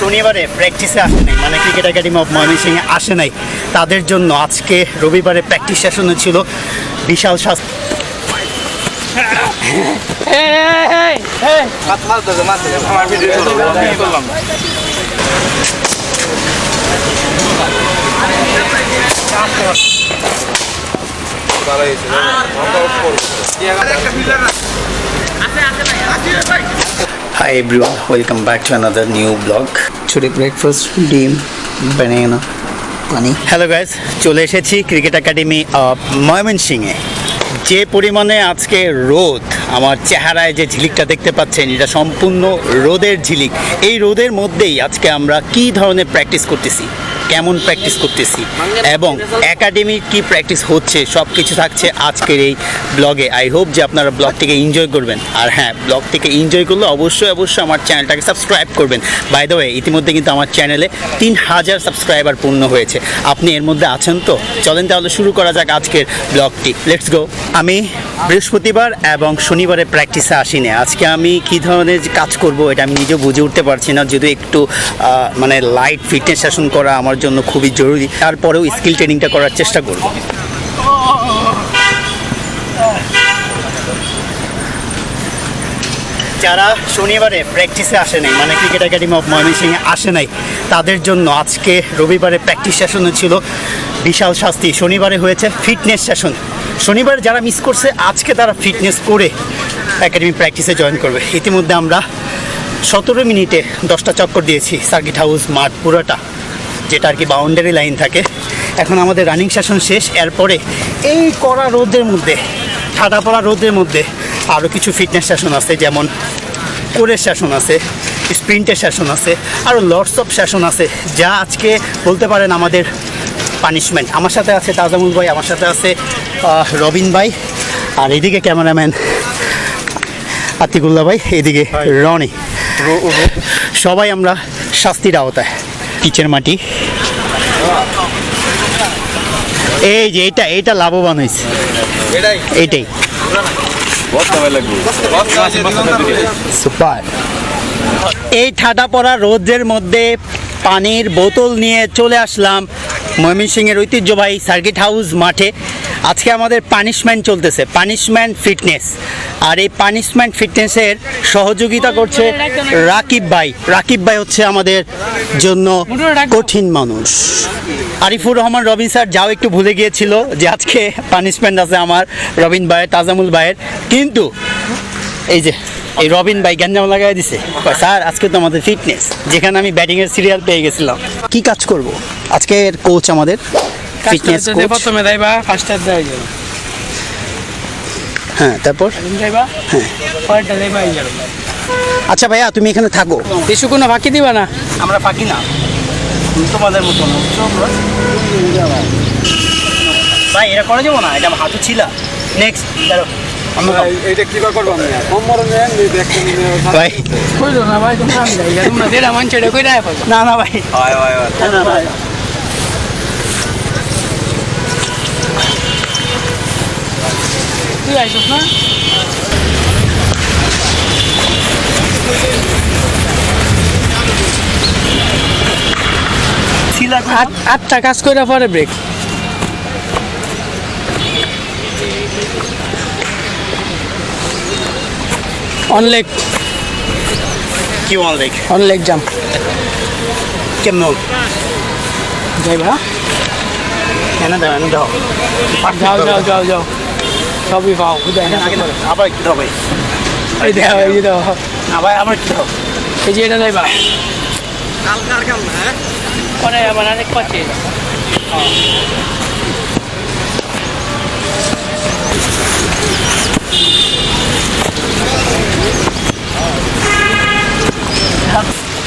শনিবারে প্র্যাকটিসে আসে নাই। মানে ক্রিকেট একাডেমি অফ ময়মনসিংহে আসে নাই। তাদের জন্য আজকে রবিবারে প্র্যাকটিস সেশনে ছিল। বিশাল শাস্তি। Hi everyone, welcome back to another new vlog. Today breakfast, ডিম banana, পানি হ্যালো গাইজ চলে এসেছি ক্রিকেট একাডেমি অফ ময়মনসিংহে যে পরিমাণে আজকে রোদ আমার চেহারায় যে ঝিলিকটা দেখতে পাচ্ছেন এটা সম্পূর্ণ রোদের ঝিলিক। এই রোদের মধ্যেই আজকে আমরা কি ধরনের প্র্যাকটিস করতেছি? কেমন প্র্যাকটিস করতেছি এবং একাডেমির কি প্র্যাকটিস হচ্ছে সব কিছু থাকছে আজকের এই ব্লগে আই হোপ যে আপনারা ব্লগটিকে এনজয় করবেন। আর হ্যাঁ ব্লগটিকে এনজয় করলে অবশ্যই অবশ্যই আমার চ্যানেলটাকে সাবস্ক্রাইব করবেন। বাই দ্য ওয়ে ইতিমধ্যে কিন্তু আমার চ্যানেলে তিন হাজার সাবস্ক্রাইবার পূর্ণ হয়েছে। আপনি এর মধ্যে আছেন তো? চলেন তাহলে শুরু করা যাক আজকের ব্লগটি লেটস গো আমি বৃহস্পতিবার এবং শনিবারে প্র্যাকটিসে আসিনি। আজকে আমি কি ধরনের কাজ করব এটা আমি নিজেও বুঝে উঠতে পারছি না। যদি একটু মানে লাইট ফিটনেস সেশন করা আমার জন্য খুবই জরুরি। তারপরেও স্কিল ট্রেনিংটা করার চেষ্টা করব। যারা শনিবারে প্র্যাকটিসে আসে নাই মানে ক্রিকেট একাডেমি অফ ময়মনসিংহে আসে নাই, তাদের জন্য আজকে রবিবারে প্র্যাকটিস সেশনে ছিল। বিশাল শাস্তি, শনিবারে হয়েছে ফিটনেস সেশন শনিবারে যারা মিস করছে, আজকে তারা ফিটনেস করে একাডেমি প্র্যাকটিসে জয়েন করবে। ইতিমধ্যে আমরা সতেরো মিনিটে দশটা চক্কর দিয়েছি সার্কিট হাউস মাঠ পুরোটা। যেটা আর কি বাউন্ডারি লাইন থাকে। এখন আমাদের রানিং সেশন শেষ এরপরে এই কড়া রোদের মধ্যে ঠাডা পড়া রোদের মধ্যে আরও কিছু ফিটনেস সেশন আছে যেমন কোরের সেশন আছে স্প্রিন্টের সেশন আছে আরও লর্ডস অফ সেশন আছে যা আজকে বলতে পারেন আমাদের পানিশমেন্ট আমার সাথে আছে তাজামুল ভাই আমার সাথে আছে রবিন ভাই আর এদিকে ক্যামেরাম্যান আতিকুল্লাহ ভাই এদিকে রনি। সবাই আমরা শাস্তির আওতায় পিচের মাটি। এই যে এটা এটা লাভবান হয়েছে। এটাই? সুপার। এই ঠাডা পড়া রোদের মধ্যে পানির বোতল নিয়ে চলে আসলাম ময়মনসিংহের ঐতিহ্যবাহী সার্কিট হাউস মাঠে। আজকে আমাদের পানিশমেন্ট চলতেছে পানিশমেন্ট ফিটনেস আর এই পানিশমেন্ট ফিটনেসের সহযোগিতা করছে রাকিব ভাই। রাকিব ভাই হচ্ছে আমাদের জন্য কঠিন মানুষ। আরিফুর রহমান, রবিন স্যার, যাও একটু ভুলে গিয়েছিল যে আজকে পানিশমেন্ট আছে আমার, রবিন ভাইয়ের, তাজামুল ভাইয়ের। কিন্তু এই যে, এই রবিন ভাই গ্যাঞ্জাম লাগাই দিছে। স্যার, আজকে তো আমাদের ফিটনেস যেখানে আমি ব্যাটিংয়ের সিরিয়াল পেয়ে গেছিলাম। কি কাজ করব? আজকের কোচ আমাদের ফিটনেস কোচ প্রথমে যাইবা ফার্স্ট দেওয়া হ্যাঁ তারপর? যাইবা পরেরটা যাইবা আচ্ছা ভাইয়া তুমি এখানে থাকো। কিছু কোনো ফাঁকি দিবা না। আমরা ফাঁকি না। তোমাদের মতো না, ভাই এটা করা যাব না? এটা আমার হাতু ছিল। নেক্সট ভাই না ভাই তোমরা না ভাই। তুই আইসস না? আটটা কাজ কইরা পরে ব্রেক অন লেগ কি one leg on leg jump কেমন? যাইবা। এনে দাও এনে দাও। যাও যাও যাও যাও। সবই পাও আবার দাও ভাই এই দেখো এই দেখো না ভাই আবার একটু দাও এই যে এটা যাইবা পরে আবার আরেক পাচ্ছে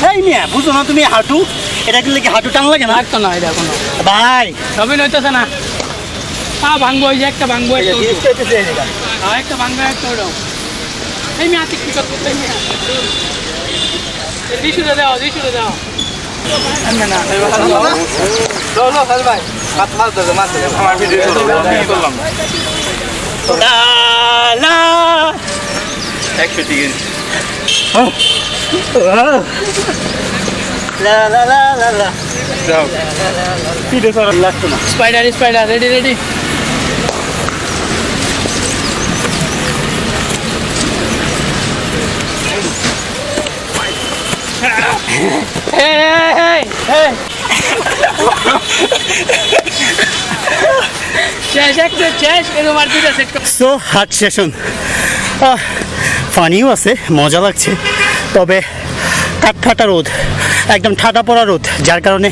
এই মিয়া বুঝো না তুমি হাঁটু? এটা কি হাঁটু টান লাগে না? লাগতো না এটা কোনো। ভাই সবই নইতেছে না। হ্যাঁ ভাঙবো ওই যে একটা ভাঙবো একটা। হ্যাঁ একটা ভাঙবো একটা ওটাও। এই মেয়ে হাতে কি করতে দিশুরে দাও দিশুরে দাও। না না চলো চল ভাই আমার ভিডিও করলাম। লা, লা। একশো ticket. Spider spider ready ready so hard session ফানিও আছে মজা লাগছে। তবে কাঠ ফাটা রোদ। একদম ঠাটা পড়া রোদ, যার কারণে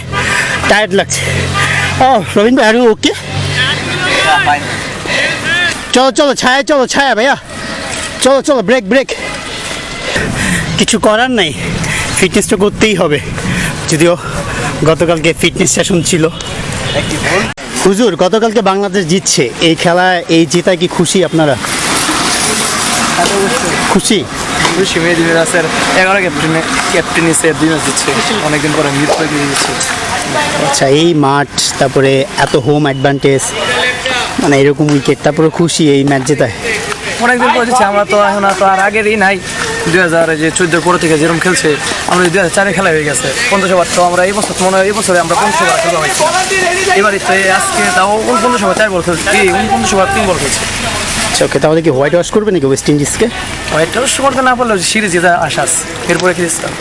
টায়ার্ড লাগছে। ও রবীন ভাই ওকে চলো চলো, ছায়া চলো, ছায়া ভাইয়া। চলো চলো ব্রেক ব্রেক কিছু করার নাই। ফিটনেসটা করতেই হবে। যদিও গতকালকে ফিটনেস সেশন ছিল। হুজুর গতকালকে বাংলাদেশ জিতছে। এই খেলায় এই জেতায় কি খুশি আপনারা? খুশি? খুশি মেহেদি মিরাজের এগারো ক্যাপ্টেনে ক্যাপ্টেনিসের দুই ম্যাচ দিচ্ছে অনেকদিন পরে মিট করে দিচ্ছে আচ্ছা এই মাঠ তারপরে এত হোম অ্যাডভান্টেজ মানে এরকম উইকেট তারপরে খুশি এই ম্যাচ জেতায়? অনেকদিন পরে দিচ্ছে আমরা তো এখন আর তো আর আগেরই নাই। দুই হাজার যে চোদ্দোর পরে থেকে যেরকম খেলছে আমরা দুই হাজার চারে খেলা হয়ে গেছে। পঞ্চাশ ওভার তো আমরা এই বছর মনে হয় এই বছরে আমরা পঞ্চাশ ওভার খেলতে পারছি এবারে তো আজকে তাও উনপঞ্চাশ ওভার চার বল খেলছে। এই উনপঞ্চাশ ওভার তিন বল খেলছে। আচ্ছা ওকে তাহলে কি হোয়াইট ওয়াশ করবে নাকি ওয়েস্ট ইন্ডিজকে? এটা করতে না পারলেও সিরিজ জেতা আশ্বাস এরপরে খেলেছিলাম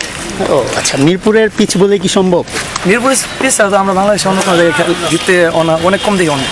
ও আচ্ছা মিরপুরের পিচ বলে কি সম্ভব? মিরপুরের পিচ তো আমরা বাংলাদেশে অন্য কোনো জায়গায় খেল- জিততে অনেক কম দিকে অনেক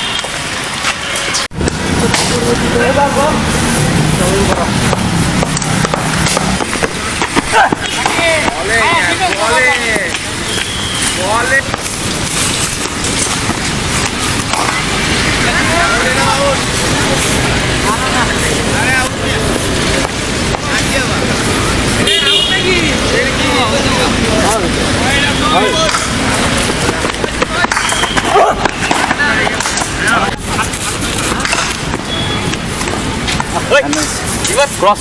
Right. ক্রস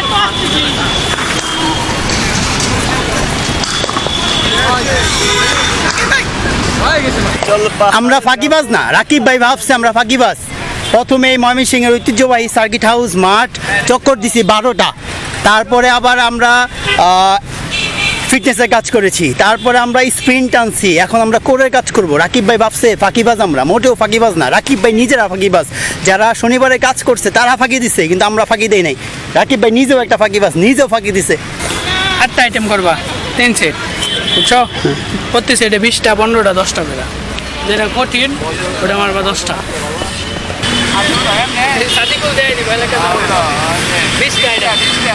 এত আসতেছি আমরা ফাঁকিবাজ না, রাকিব ভাই ভাবছে আমরা ফাঁকিবাজ। প্রথমে ময়মনসিংহের ঐতিহ্যবাহী সার্কিট হাউস মাঠ, চক্কর দিছি বারোটা। তারপরে আবার আমরা ফিটনেসের কাজ করেছি। তারপরে আমরা স্প্রিন্ট টানছি এখন আমরা কোরের কাজ করব। রাকিব ভাই ভাবছে ফাঁকিবাজ আমরা। মোটেও ফাঁকিবাজ না। রাকিব ভাই নিজেরা ফাঁকিবাজ। যারা শনিবারে কাজ করছে তারা ফাঁকি দিছে কিন্তু আমরা ফাঁকি দেই নাই। রাকিব ভাই নিজেও একটা ফাঁকিবাজ নিজেও ফাঁকি দিছে। আটটা আইটেম করবা তিন সেট বুঝছ? প্রতি সেটে বিশটা পনেরোটা দশটা করে। যেটা কঠিন ওটা মারবা দশটা। সাদিকুল দেয় নি ভালো বিশটা।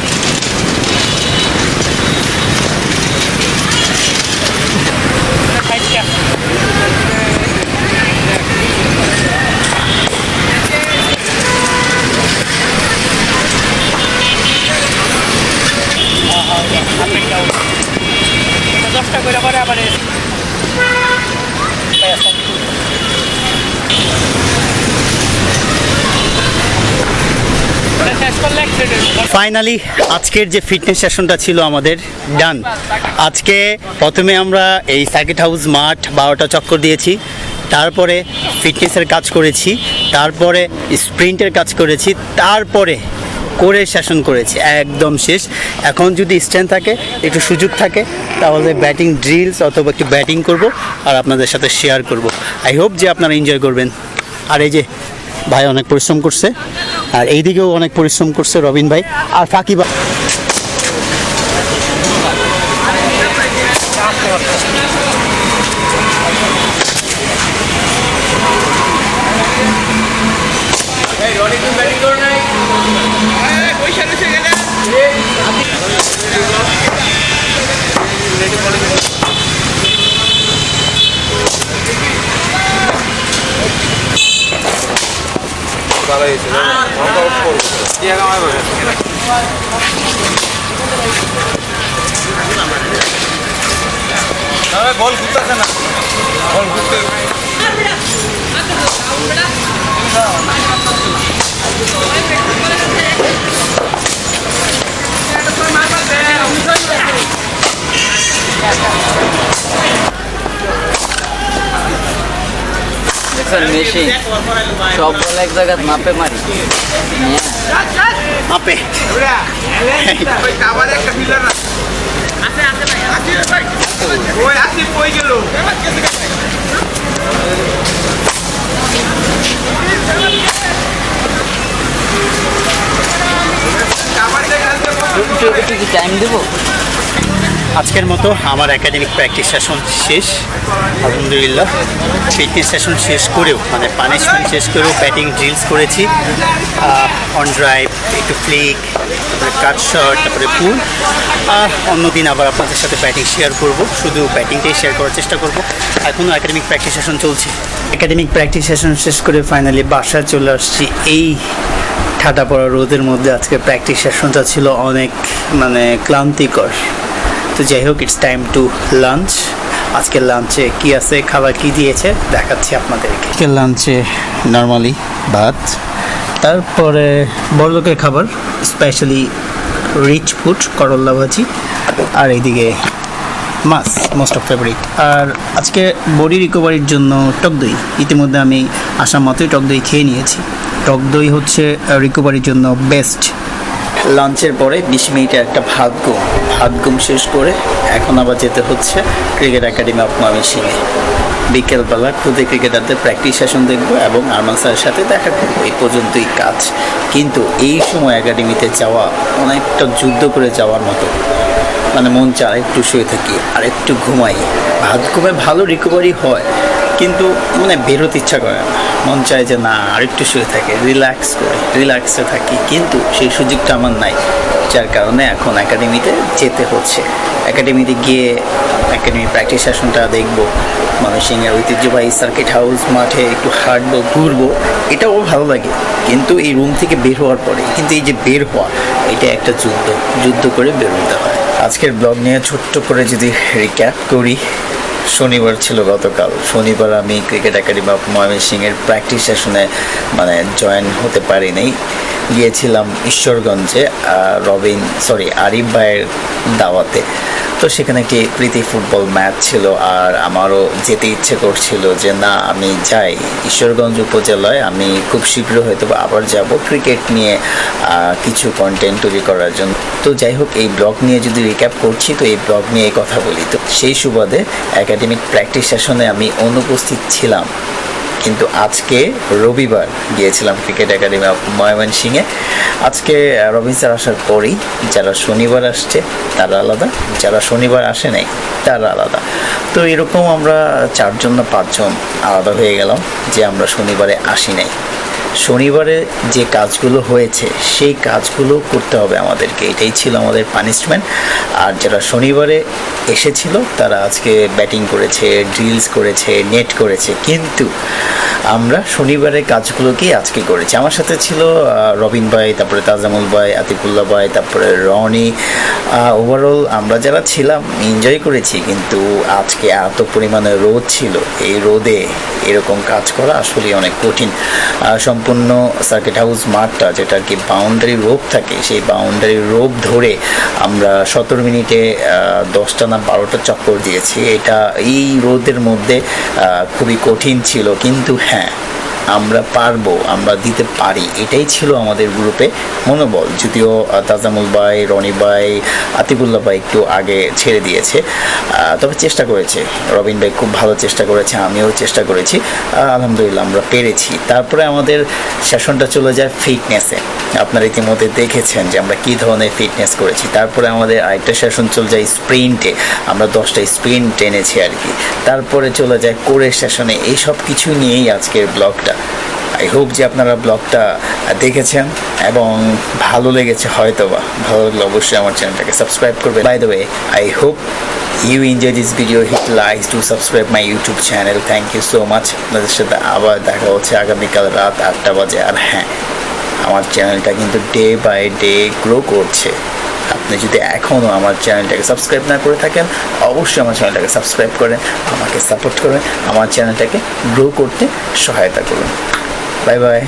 ফাইনালি আজকের যে ফিটনেস সেশনটা ছিল আমাদের ডান আজকে প্রথমে আমরা এই সার্কিট হাউস মাঠ, বারোটা চক্কর দিয়েছি। তারপরে ফিটনেসের কাজ করেছি, তারপরে স্প্রিন্টের কাজ করেছি, তারপরে করে সেশন করেছি, একদম শেষ। এখন যদি স্ট্যান্ড থাকে, একটু সুযোগ থাকে, তাহলে ব্যাটিং ড্রিলস অথবা একটু ব্যাটিং করব আর আপনাদের সাথে শেয়ার করব। আই হোপ যে আপনারা এনজয় করবেন। আর এই যে ভাই অনেক পরিশ্রম করছে। আর এইদিকেও অনেক পরিশ্রম করছে রবিন ভাই। আর ফাঁকি বা ভালো হয়েছে বল ঘুরতেছে না। বল ঘুরতে দেখছেন মেশিন সব বল এক জায়গায় মাপে মারি। একটু কি টাইম দেবো? আজকের মতো আমার একাডেমিক প্র্যাকটিস সেশন শেষ। আলহামদুলিল্লাহ। ফিটনেস সেশন শেষ করেও মানে পানিশমেন্ট শেষ করেও ব্যাটিং ড্রিলস করেছি। অন ড্রাইভ একটু ফ্লিক তারপরে কাট শট তারপরে পুল অন্যদিন আবার আপনাদের সাথে ব্যাটিং শেয়ার করব। শুধু ব্যাটিংটাই শেয়ার করার চেষ্টা করব। এখনও একাডেমিক প্র্যাকটিস সেশন চলছে। একাডেমিক প্র্যাকটিস সেশন শেষ করে ফাইনালি বাসায় চলে আসছি। এই ঠাটা পড়া রোদের মধ্যে আজকে প্র্যাকটিস সেশনটা ছিল অনেক মানে ক্লান্তিকর। তো যাই হোক ইটস টাইম টু লাঞ্চ আজকের লাঞ্চে কি আছে, খাবার কি দিয়েছে, দেখাচ্ছি আপনাদেরকে। আজকের লাঞ্চে নর্মালি ভাত, তারপরে বড়লোকের খাবার স্পেশালি রিচ ফুড করল্লা ভাজি, আর এইদিকে মাছ মোস্ট অফ ফেভারিট আর আজকে বডি রিকভারির জন্য টক দই। ইতিমধ্যে আমি আসার মতোই টক দই খেয়ে নিয়েছি। টক দই হচ্ছে রিকভারির জন্য বেস্ট লাঞ্চের পরে বিশ মিনিটে একটা ভাত ঘুম ভাত ঘুম শেষ করে এখন আবার যেতে হচ্ছে ক্রিকেট একাডেমি অফ ময়মনসিংহে বিকেলবেলা খুদে ক্রিকেটারদের প্র্যাকটিস সেশন দেখব এবং আরমান স্যারের সাথে দেখা করব। এই পর্যন্তই কাজ। কিন্তু এই সময় একাডেমিতে যাওয়া অনেকটা যুদ্ধ করে যাওয়ার মতো। মানে মন চায় একটু শুয়ে থাকি, আর একটু ঘুমাই। ভাত ঘুমে ভালো রিকভারি হয়। কিন্তু মানে বেরোতে ইচ্ছা করে না। মন চায় যে না, আরেকটু শুয়ে থাকে রিল্যাক্স করে রিল্যাক্সে থাকি। কিন্তু সেই সুযোগটা আমার নাই, যার কারণে এখন একাডেমিতে যেতে হচ্ছে। একাডেমিতে গিয়ে একাডেমি প্র্যাকটিস সেশনটা দেখব ময়মনসিংহের ঐতিহ্যবাহী সার্কিট হাউস মাঠে একটু হাঁটবো, ঘুরবো, এটাও ভালো লাগে। কিন্তু এই রুম থেকে বের হওয়ার পরে, কিন্তু এই যে বের হওয়া, এটা একটা যুদ্ধ যুদ্ধ করে বেরোতে হয়। আজকের ব্লগ নিয়ে ছোট্ট করে যদি রিক্যাপ করি শনিবার ছিল গতকাল। শনিবার আমি ক্রিকেট একাডেমি অফ ময়মনসিংহের প্র্যাকটিস সেশনে মানে জয়েন হতে পারিনি। গিয়েছিলাম ঈশ্বরগঞ্জে রবিন সরি আরিফ ভাইয়ের দাওয়াতে। তো সেখানে একটি প্রীতি ফুটবল ম্যাচ ছিল আর আমারও যেতে ইচ্ছে করছিল যে, না, আমি যাই। ঈশ্বরগঞ্জ উপজেলায় আমি খুব শীঘ্র হয়তো আবার যাব ক্রিকেট নিয়ে কিছু কন্টেন্ট তৈরি করার জন্য। তো যাই হোক, এই ব্লগ নিয়ে যদি রিক্যাপ করছি, তো এই ব্লগ নিয়ে এই কথা বলি। তো সেই সুবাদে একাডেমিক প্র্যাকটিস সেশনে আমি অনুপস্থিত ছিলাম। কিন্তু আজকে রবিবার গিয়েছিলাম ক্রিকেট একাডেমি অফ ময়মনসিংহে। আজকে রবিন স্যার আসার পরেই যারা শনিবার আসছে, তারা আলাদা। যারা শনিবার আসে নাই, তারা আলাদা। তো এরকম আমরা চারজন না পাঁচজন আলাদা হয়ে গেলাম যে আমরা শনিবারে আসি নাই। শনিবারে যে কাজগুলো হয়েছে, সেই কাজগুলো করতে হবে আমাদেরকে। এটাই ছিল আমাদের পানিশমেন্ট আর যারা শনিবারে এসেছিল, তারা আজকে ব্যাটিং করেছে ড্রিলস করেছে নেট করেছে। কিন্তু আমরা শনিবারের কাজগুলোকে আজকে করেছি। আমার সাথে ছিল রবিন ভাই, তারপরে তাজামুল ভাই, আতিকুল্লাহ ভাই, তারপরে রনি। ওভারঅল আমরা যারা ছিলাম এনজয় করেছি, কিন্তু আজকে এত পরিমাণে রোদ ছিল। এই রোদে এরকম কাজ করা আসলে অনেক কঠিন। সম্পূর্ণ সার্কিট হাউস মাঠটা যেটা কি বাউন্ডারি রোপ থাকে, সেই বাউন্ডারি রোপ ধরে আমরা সতেরো মিনিটে দশটা না বারোটা চক্কর দিয়েছি। এটা এই রোদের মধ্যে খুবই কঠিন ছিল, কিন্তু হ্যাঁ আমরা পারব, আমরা দিতে পারি। এটাই ছিল আমাদের গ্রুপে মনোবল। যদিও তাজামুল ভাই, রনি ভাই, আতিকুল্লাহ ভাই একটু আগে ছেড়ে দিয়েছে। তবে চেষ্টা করেছে। রবিন ভাই খুব ভালো চেষ্টা করেছে, আমিও চেষ্টা করেছি। আলহামদুলিল্লাহ আমরা পেরেছি। তারপরে আমাদের সেশনটা চলে যায় ফিটনেসে। আপনারা ইতিমধ্যে দেখেছেন যে আমরা কী ধরনের ফিটনেস করেছি। তারপরে আমাদের আরেকটা সেশন চলে যায় স্প্রিন্টে। আমরা দশটা স্প্রিন্ট টেনেছি আর কি। তারপরে চলে যায় কোরের সেশনে। এই সব কিছু নিয়েই আজকের ব্লগটা। আই হোপ যে আপনারা ব্লগটা দেখেছেন এবং ভালো লেগেছে হয়তো বা ভালো লাগলে অবশ্যই আমার চ্যানেলটাকে সাবস্ক্রাইব করবে by the way I hope you enjoy this video hit like to subscribe my YouTube channel thank you so much আপনাদের সাথে আবার দেখা হচ্ছে আগামীকাল রাত আটটা বাজে। আর হ্যাঁ আমার চ্যানেলটা কিন্তু ডে বাই ডে গ্রো করছে। আপনি যদি এখনও আমার চ্যানেলটাকে সাবস্ক্রাইব না করে থাকেন, অবশ্যই আমার চ্যানেলটাকে সাবস্ক্রাইব করেন, আমাকে সাপোর্ট করেন, আমার চ্যানেলটাকে গ্রো করতে সহায়তা করুন। Bye bye